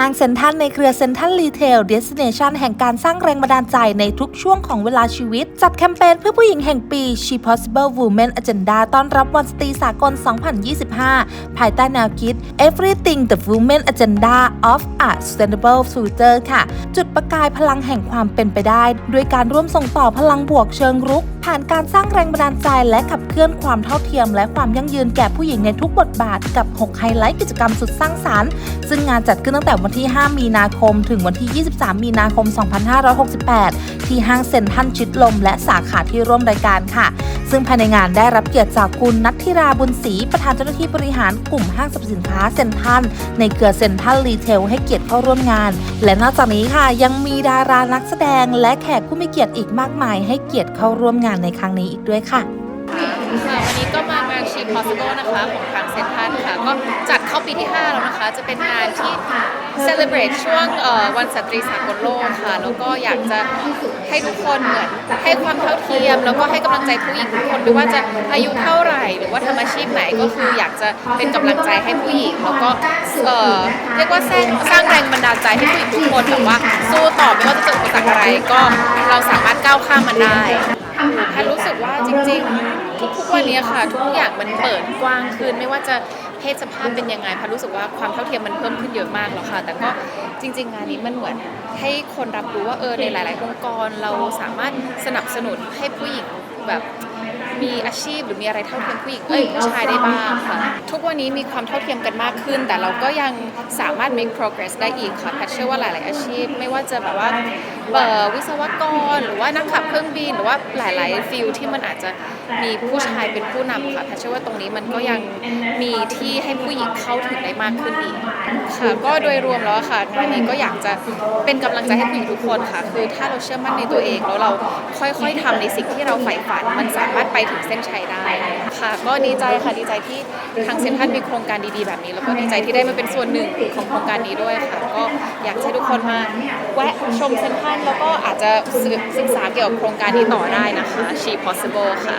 ห้างเซ็นทรัลในเครือเซ็นทรัลรีเทลเดส i เนชันแห่งการสร้างแรงบันดาลใจในทุกช่วงของเวลาชีวิต จัดแคมเปญเพื่อผู้หญิงแห่งปี She Possible Women Agenda ต้อนรับวันสตรีสากล 2025 ภายใต้แนวคิด Everything the Women Agenda of a Sustainable Future ค่ะ จุดประกายพลังแห่งความเป็นไปได้ ด้วยการร่วมส่งต่อพลังบวกเชิงรุก ผ่านการสร้างแรงบันดาลใจ และขับเคลื่อนความเท่าเทียม และความยั่งยืนแก่ผู้หญิงในทุกบทบาทกับ 6 ไฮไลท์กิจกรรมสุดสร้างสรรค์ ซึ่งงานจัดขึ้นตั้งแต่วันที่ 5 มีนาคม ถึงวันที่ 23 มีนาคม 2568 ที่ห้างเซ็นทรัลชิดลม และสาขาที่ร่วมรายการค่ะ ซึ่งภายในงานได้รับเกียรติจากคุณนัทธิราบุญศรีประธานเจ้าหน้าที่บริหารกลุ่มห้างสรรพสินค้าเซ็นทรัลในเครือเซ็นทรัลรีเทลให้เกียรติเข้าร่วมงาน และนอกจากนี้ค่ะ ยังมีดารานักแสดง และแขกผู้มีเกียรติอีกมากมาย ให้เกียรติเข้าร่วมงานในครั้งนี้อีกด้วยค่ะ ค่ะวันนี้ก็มางาน She Possible นะคะของทางเซนทรัลค่ะ ก็จัดเข้าปีที่ 5 แล้วนะคะ จะเป็นงานที่ celebrate ช่วงวันสตรีสากลโลกค่ะ แล้วก็อยากจะให้ทุกคนเหมือนให้ความเท่าเทียม แล้วก็ให้กำลังใจผู้หญิงทุกคนไม่ว่าจะอายุเท่าไหร่ หรือว่าทำอาชีพไหนก็คืออยากจะเป็นกำลังใจให้ผู้หญิงแล้วก็เอ่อเรียกว่าสร้างสร้างแรงบันดาลใจให้ผู้หญิงทุกคนแบบว่าสู้ต่อไม่ว่าจะเจออุปสรรคอะไรก็เราสามารถก้าวข้ามมันได้แพทย์รู้สึกว่าจริง ๆ ทุกๆวันนี้ค่ะ ทุกอย่างมันเปิดกว้างขึ้น ไม่ว่าจะเพศสภาพเป็นยังไงพารู้สึกว่าความเท่าเทียมมันเพิ่มขึ้นเยอะมากแล้วค่ะ แต่ก็จริง ๆ งานนี้มันเหมือนให้คนรับรู้ว่าเออในหลาย ๆ องค์กรเราสามารถสนับสนุนให้ผู้หญิงแบบ มีอาชีพหรือมีอะไรเท่าเทียมผู้หญิงเอ้ยผู้ชายได้บ้างค่ะ ทุกวันนี้มีความเท่าเทียมกันมากขึ้น แต่เราก็ยังสามารถ make progress ได้อีกค่ะแพทย์เชื่อว่าหลาย ๆ อาชีพ ไม่ว่าจะแบบว่าเอ่อวิศวกรหรือว่านักขับเครื่องบินหรือว่าหลาย ๆ ฟิลที่มันอาจจะมีผู้ชายเป็นผู้นำค่ะแพทย์เชื่อว่าตรงนี้มันก็ยังมีที่ให้ผู้หญิงเข้าถึงได้มากขึ้นอีกค่ะก็โดยรวมแล้วอะค่ะงานนี้ก็อยากจะเป็นกำลังใจให้ผู้หญิงทุกคนค่ะ คือถ้าเราเชื่อมั่นในตัวเองแล้วเราค่อย ๆทำในสิ่งที่เราใฝ่ฝันมันสามารถไปถึงเส้นชัยได้ค่ะ ก็ดีใจค่ะดีใจที่ทางเซ็นทรัลมีโครงการดีๆแบบนี้ แล้วก็ดีใจที่ได้มาเป็นส่วนหนึ่งของโครงการนี้ด้วยค่ะ ก็อยากให้ทุกคนมาแวะชมเซ็นทรัลแล้วก็อาจจะศึกษาเกี่ยวกับโครงการนี้ต่อได้นะคะ She Possible ค่ะ